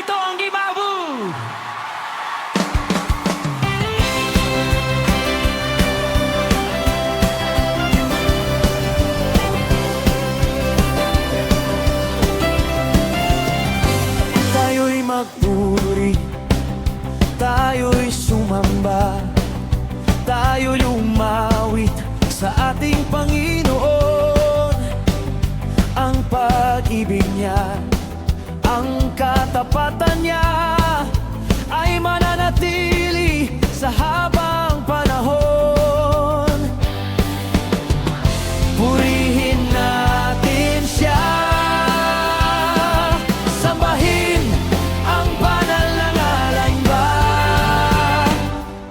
Narito ang Gibabu! Tayo'y magpuri Tayo'y sumamba Tayo'y umawit sa ating Panginoon Ang pag-ibig niya Ang katapatan niya Ay mananatili sa habang panahon. Purihin natin siya. Sambahin ang banal na ngalan ba?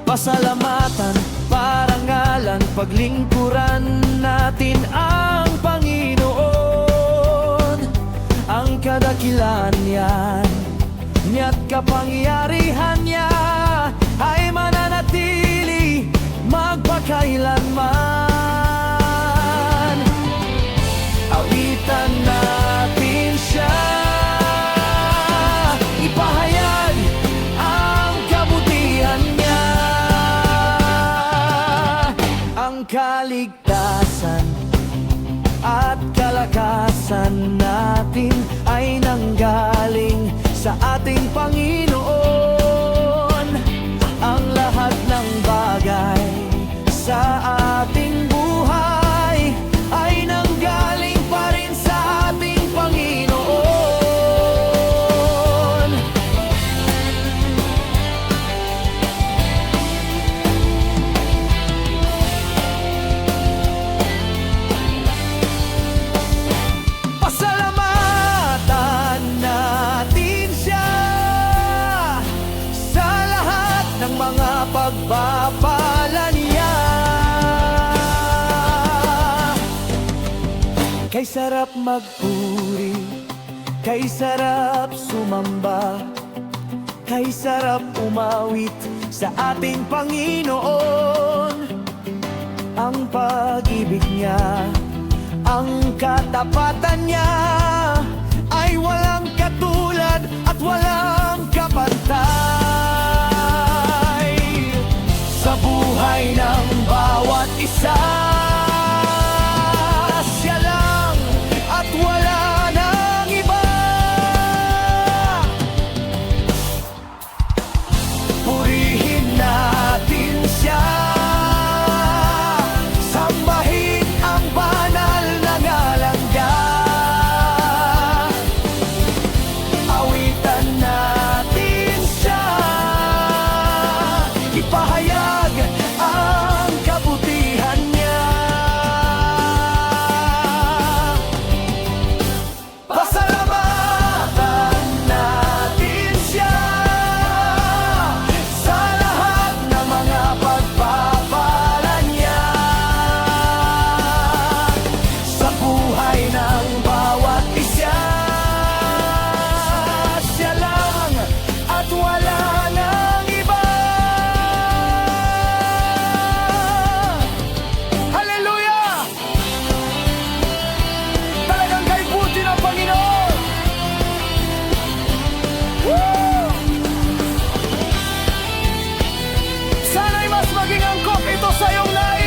Pasalamatan, parangalan Paglingkuran natin ang Panginoon. Ang kadakilan niyan Niya't kapangyarihan niya Ay mananatili magpakailanman. Awitan natin siya Ipahayag ang kabutihan niya. Ang kaligtasan at kalakasan natin ay nanggaling pagpapala niya. Kay sarap magpuri Kay sarap sumamba Kay sarap umawit sa ating Panginoon. Ang pag-ibig niya Ang katapatan niya Ay walang katulad at walang kapantay sa buhay ng bawat isa. Mas maging angkop ito sa iyong nais